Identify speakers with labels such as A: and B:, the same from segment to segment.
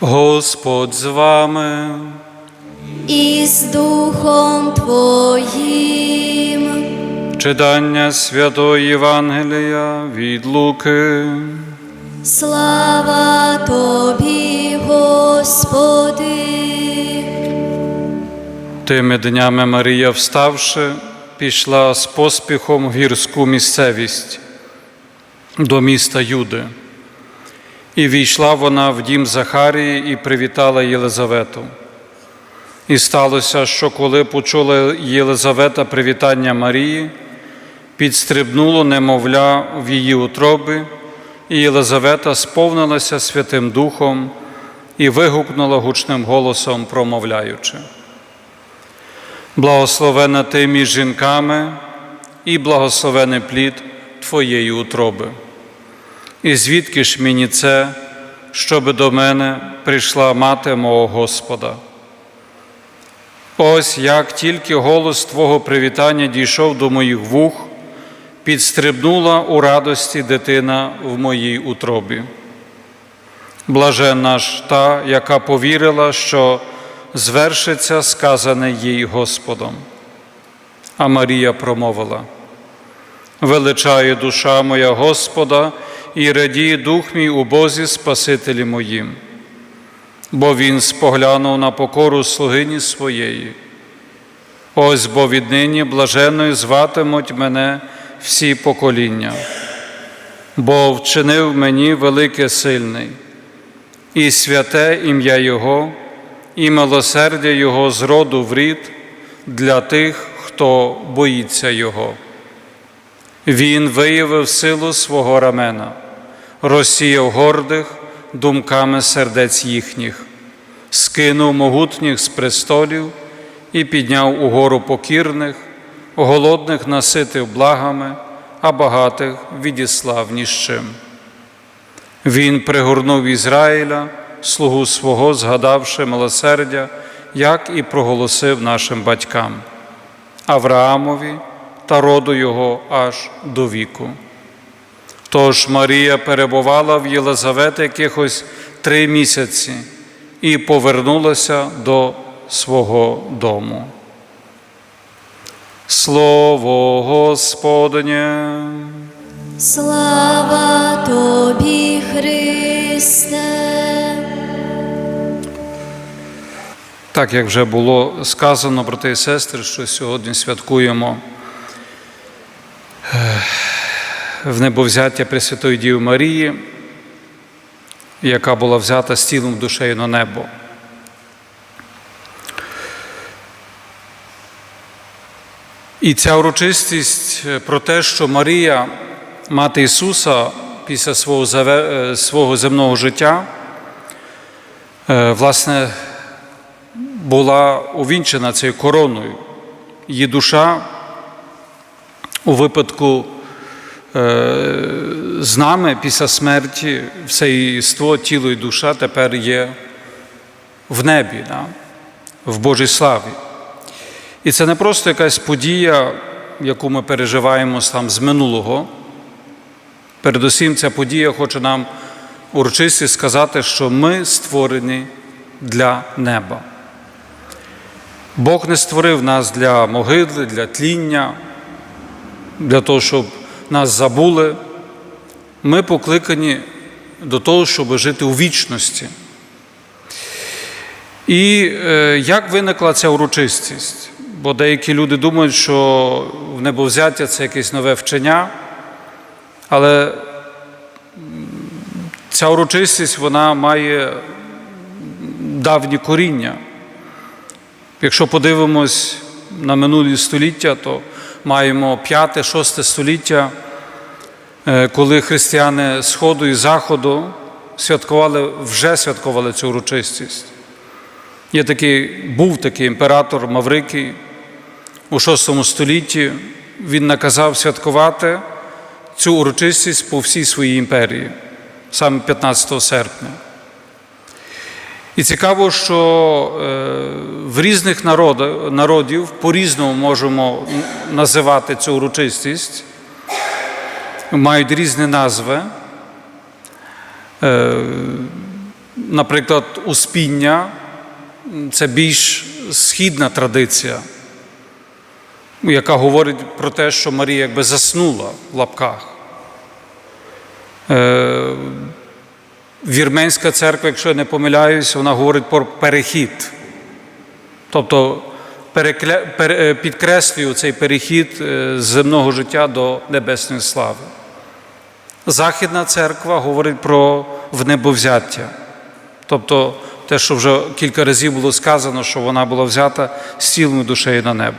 A: Господь з вами.
B: і з Духом Твоїм.
A: Читання Святої Євангелія від Луки.
B: Слава Тобі, Господи.
A: Тими днями Марія, вставши, пішла з поспіхом в гірську місцевість до міста Юди. І війшла вона в дім Захарії і привітала Єлизавету. І сталося, що коли почула Єлизавета привітання Марії, підстрибнуло немовля в її утробі, і Єлизавета сповнилася Святим Духом і вигукнула гучним голосом, промовляючи. Благословена ти між жінками і благословений плід Твоєї утроби. І звідки ж мені це, щоби до мене прийшла мати мого Господа? Ось як тільки голос Твого привітання дійшов до моїх вух, підстрибнула у радості дитина в моїй утробі. Блаженна ж та, яка повірила, що звершиться сказане їй Господом. А Марія промовила: Величає душа моя Господа і радіє дух мій у Бозі Спасителі моїм, бо Він споглянув на покору слугині своєї. Ось бо віднині блаженною зватимуть мене всі покоління, бо вчинив мені велике сильний, і святе ім'я Його, і милосердя Його з роду в рід для тих, хто боїться Його. Він виявив силу свого рамена, розсіяв гордих думками сердець їхніх, скинув могутніх з престолів і підняв угору покірних, голодних наситив благами, а багатих відіслав ні з чим. Він пригорнув Ізраїля, слугу свого, згадавши милосердя, як і проголосив нашим батькам, Авраамові та роду його аж до віку. Тож Марія перебувала в Єлизавети якихось три місяці і повернулася до свого дому. Слово Господнє.
B: Слава Тобі, Христе.
A: Так як вже було сказано, брати і сестри, що сьогодні святкуємо е, в небовзяття Пресвятої Діви Марії, яка була взята з тілом душею на небо. І ця урочистість про те, що Марія, мати Ісуса, після свого, е, свого земного життя, е, власне, була увінчена цією короною. Її душа у випадку з нами після смерті, все її єство, тіло і душа тепер є в небі, да? в Божій славі. І це не просто якась подія, яку ми переживаємо там з минулого. Передусім, ця подія хоче нам урочисті сказати, що ми створені для неба. Бог не створив нас для могили, для тління, для того, щоб нас забули. Ми покликані до того, щоб жити у вічності. І е, як виникла ця урочистість? Бо деякі люди думають, що в небовзяття це якесь нове вчення, але ця урочистість вона має давні коріння. Якщо подивимось на минулі століття, то маємо 5-6 століття, коли християни Сходу і Заходу святкували, вже святкували цю урочистість. Є такий, був такий імператор Маврикій у VI столітті. Він наказав святкувати цю урочистість по всій своїй імперії, саме 15 серпня. І цікаво, що е, в різних народів по-різному можемо називати цю урочистість, мають різні назви. Е, наприклад, успіння це більш східна традиція, яка говорить про те, що Марія якби заснула в лапках. Е, Вірменська церква, якщо я не помиляюсь, вона говорить про перехід. Тобто підкреслює цей перехід е, з земного життя до небесної слави. Західна церква говорить про внебовзяття. Тобто те, що вже кілька разів було сказано, що вона була взята з цілою душею на небо.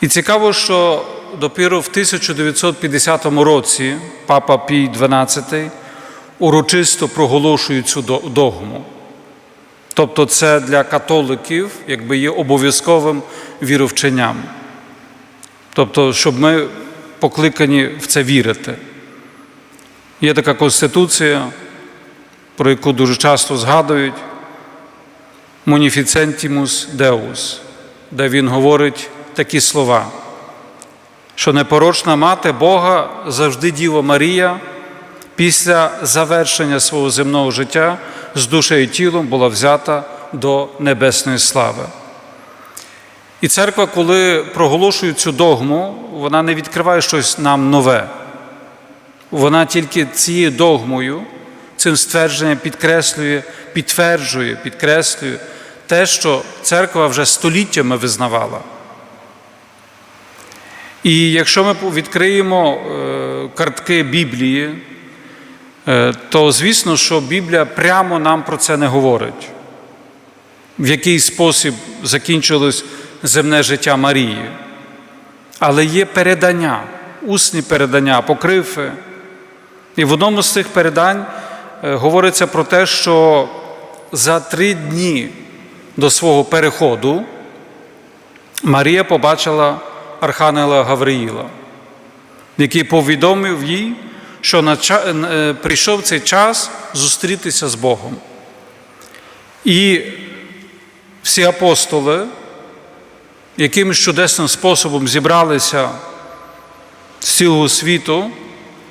A: І цікаво, що допіру в 1950 році папа Пій XII урочисто проголошує цю догму. Тобто це для католиків якби є обов'язковим віровченням. Тобто, щоб ми покликані в це вірити. Є така конституція, про яку дуже часто згадують Munificentimus Deus, де він говорить такі слова, що непорочна мати Бога завжди Діва Марія після завершення свого земного життя з душею і тілом була взята до небесної слави. І церква, коли проголошує цю догму, вона не відкриває щось нам нове. Вона тільки цією догмою, цим ствердженням підкреслює, підтверджує, підкреслює те, що церква вже століттями визнавала. І якщо ми відкриємо е, картки Біблії, е, то звісно, що Біблія прямо нам про це не говорить, в який спосіб закінчилось земне життя Марії. Але є передання, усні передання, апокрифи. І в одному з цих передань е, говориться про те, що за три дні до свого переходу Марія побачила Архангела Гавриїла, який повідомив їй, що ча- е, прийшов цей час зустрітися з Богом. І всі апостоли якимось чудесним способом зібралися з цілого світу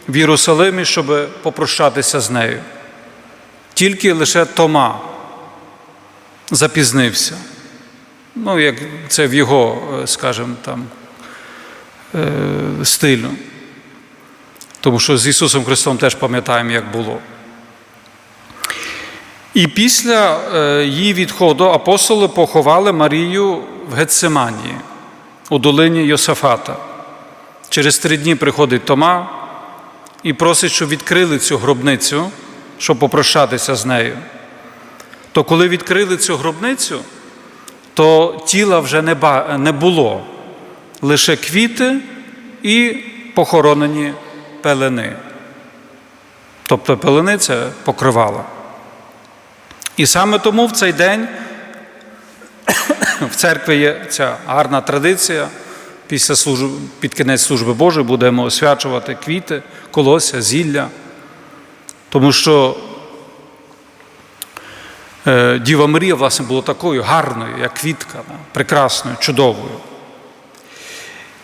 A: в Єрусалимі, щоб попрощатися з нею. Тільки лише Тома запізнився. Ну, як це в його, е, скажімо, там е, стилю. Тому що з Ісусом Христом теж пам'ятаємо, як було. І після е, її відходу апостоли поховали Марію в Гетсиманії, у долині Йосафата. Через три дні приходить Тома і просить, щоб відкрили цю гробницю, щоб попрощатися з нею. То коли відкрили цю гробницю, то тіла вже не було, лише квіти і похоронені пелени. Тобто пелени це покривала. І саме тому в цей день в церкві є ця гарна традиція. Після служби, під кінець служби Божої будемо освячувати квіти, колосся, зілля. Тому що е, Діва Марія, власне, була такою гарною, як квітка, прекрасною, чудовою.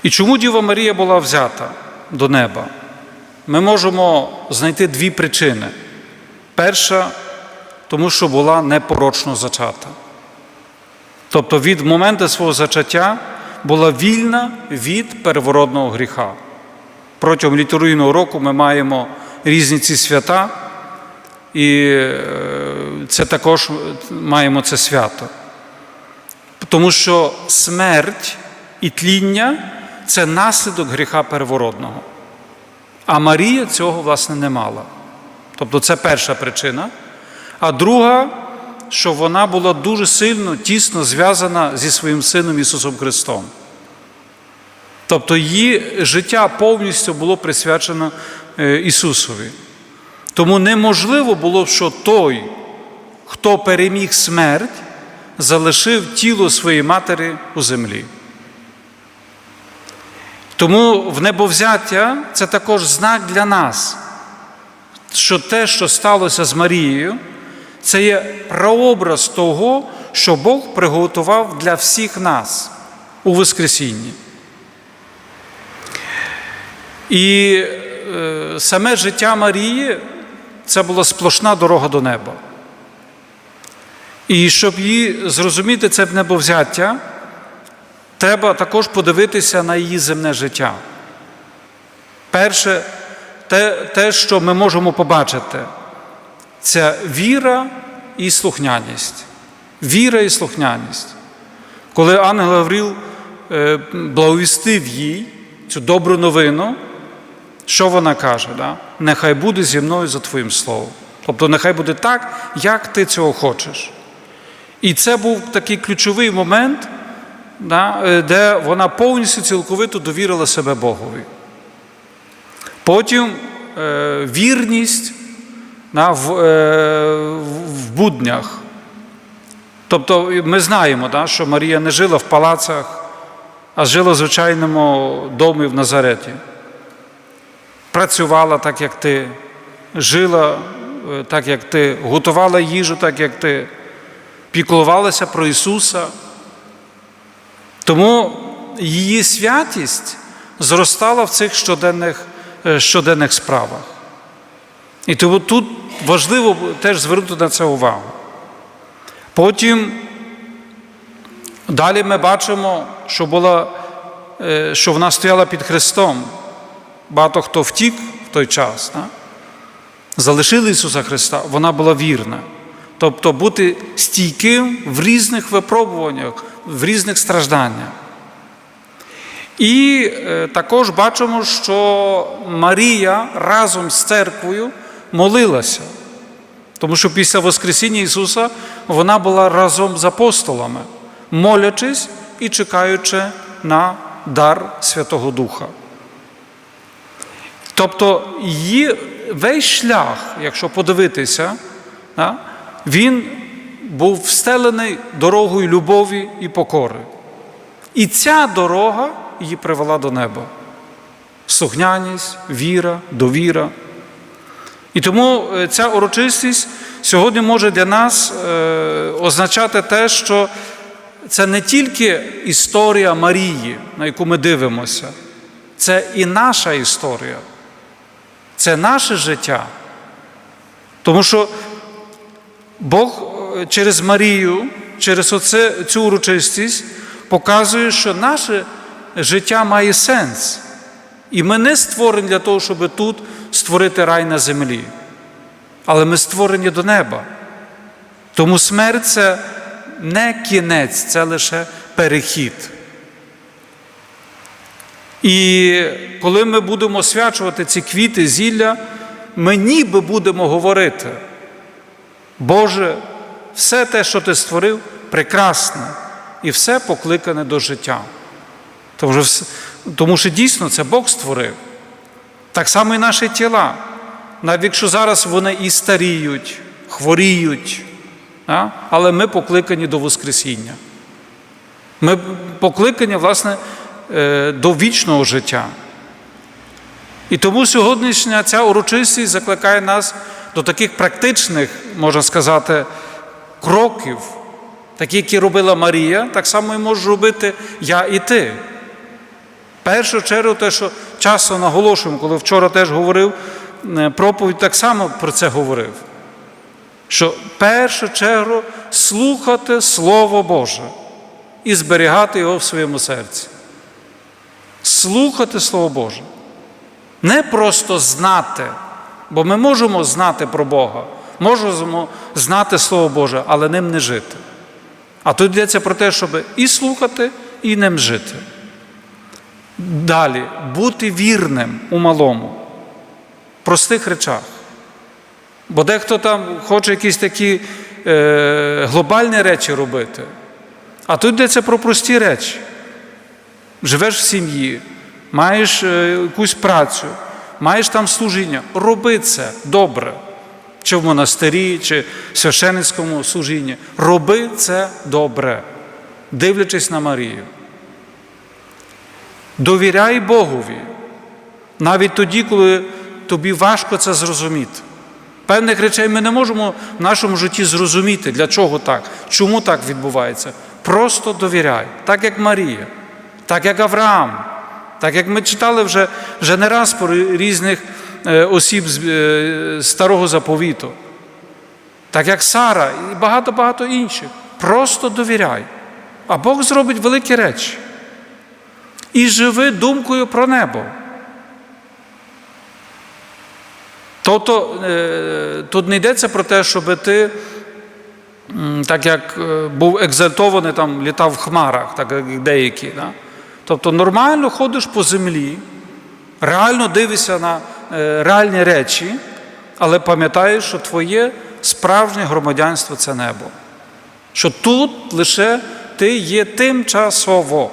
A: І чому Діва Марія була взята до неба? Ми можемо знайти дві причини. Перша, тому що була непорочно зачата. Тобто від моменту свого зачаття була вільна від переворотного гріха. Протягом літургійного року ми маємо різні ці свята, і е, це також маємо це свято. Тому що смерть і тління це наслідок гріха переворотного. А Марія цього, власне, не мала. Тобто це перша причина. А друга, що вона була дуже сильно, тісно зв'язана зі своїм сином Ісусом Христом. Тобто її життя повністю було присвячено е, Ісусові. Тому неможливо було, що той, хто переміг смерть, залишив тіло своєї матері у землі. Тому в небовзяття це також знак для нас, що те, що сталося з Марією, це є прообраз того, що Бог приготував для всіх нас у Воскресінні. І е, саме життя Марії це була сплошна дорога до неба. І щоб її зрозуміти це небовзяття, треба також подивитися на її земне життя. Перше, те, те, що ми можемо побачити, це віра і слухняність. Віра і слухняність. Коли ангел Гавріл е, благовістив їй цю добру новину, що вона каже? Да? Нехай буде зі мною за Твоїм словом. Тобто, нехай буде так, як ти цього хочеш. І це був такий ключовий момент, да, е, де вона повністю цілковито довірила себе Богові. Потім е, вірність в, е, в буднях. Тобто ми знаємо, що Марія не жила в палацах, а жила в звичайному домі в Назареті. Працювала так, як ти, жила е, так, як ти, готувала їжу так, як ти, піклувалася про Ісуса. Тому її святість зростала в цих щоденних, е, щоденних справах. І тому тут важливо теж звернути на це увагу. Потім далі ми бачимо, що, була, е, що вона стояла під Христом. Багато хто втік в той час, да? залишили Ісуса Христа, вона була вірна. Тобто бути стійким в різних випробуваннях, в різних стражданнях. І е, також бачимо, що Марія разом з церквою молилася. Тому що після Воскресіння Ісуса вона була разом з апостолами, молячись і чекаючи на дар Святого Духа. Тобто її весь шлях, якщо подивитися, він був встелений дорогою любові і покори. І ця дорога її привела до неба. Слухняність, віра, довіра. І тому е, ця урочистість сьогодні може для нас е, означати те, що це не тільки історія Марії, на яку ми дивимося, це і наша історія, це наше життя. Тому що Бог е, через Марію, через оце, цю урочистість показує, що наше життя має сенс. І ми не створені для того, щоб тут створити рай на землі. Але ми створені до неба. Тому смерть це не кінець, це лише перехід. І коли ми будемо освячувати ці квіти, зілля, ми ніби будемо говорити, Боже, все те, що ти створив, прекрасне, і все покликане до життя. Тому що, тому що дійсно це Бог створив. Так само і наші тіла. Навіть якщо зараз вони і старіють, хворіють, але ми покликані до Воскресіння. Ми покликані, власне, е, до вічного життя. І тому сьогоднішня ця урочистість закликає нас до таких практичних, можна сказати, кроків, такі, які робила Марія, так само і можу робити я і ти. Першу чергу, те, що часто наголошуємо, коли вчора теж говорив, е, проповідь так само про це говорив. Що в першу чергу слухати Слово Боже і зберігати його в своєму серці. Слухати Слово Боже. Не просто знати, бо ми можемо знати про Бога, можемо знати Слово Боже, але ним не жити. А тут йдеться про те, щоб і слухати, і ним жити. Далі бути вірним у малому, в простих речах. Бо дехто там хоче якісь такі е, глобальні речі робити. А тут йдеться про прості речі. Живеш в сім'ї, маєш е, якусь працю, маєш там служіння. Роби це добре. Чи в монастирі, чи в священницькому служінні. Роби це добре, дивлячись на Марію. Довіряй Богові, навіть тоді, коли тобі важко це зрозуміти. Певних речей ми не можемо в нашому житті зрозуміти, для чого так, чому так відбувається. Просто довіряй, так як Марія, так як Авраам, так як ми читали вже, вже не раз про різних е, осіб з е, старого заповіту, так як Сара і багато-багато інших. Просто довіряй. А Бог зробить великі речі. І живи думкою про небо. Тобто е, тут не йдеться про те, щоб ти, так як е, був екзальтований, там, літав в хмарах, так як деякі. Да? Тобто нормально ходиш по землі, реально дивишся на е, реальні речі, але пам'ятаєш, що твоє справжнє громадянство це небо. Що тут лише ти є тимчасово.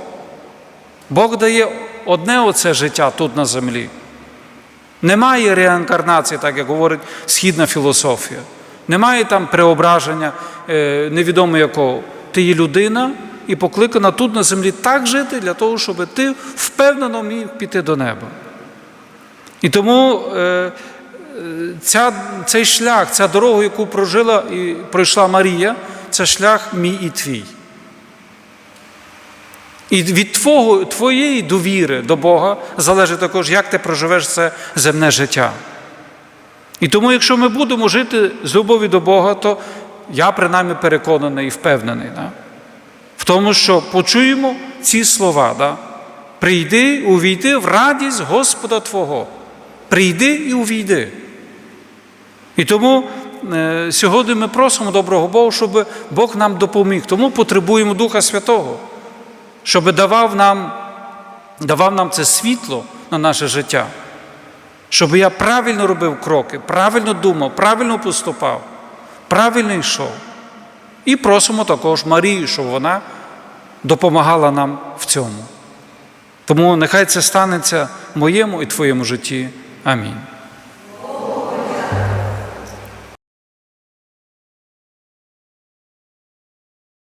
A: Бог дає одне оце життя тут на землі. Немає реінкарнації, так як говорить східна філософія. Немає там преображення е, невідомо якого. Ти є людина і покликана тут на землі так жити, для того, щоб ти впевнено міг піти до неба. І тому е, ця, цей шлях, ця дорога, яку прожила і пройшла Марія, це шлях мій і твій. І від твого, твоєї довіри до Бога залежить також, як ти проживеш це земне життя. І тому, якщо ми будемо жити з любові до Бога, то я принаймні переконаний і впевнений да? в тому, що почуємо ці слова. Да? Прийди, увійди в радість Господа Твого. Прийди і увійди. І тому е, сьогодні ми просимо доброго Бога, щоб Бог нам допоміг. Тому потребуємо Духа Святого щоб давав нам, давав нам це світло на наше життя, щоб я правильно робив кроки, правильно думав, правильно поступав, правильно йшов. І просимо також Марію, щоб вона допомагала нам в цьому. Тому нехай це станеться в моєму і твоєму житті. Амінь.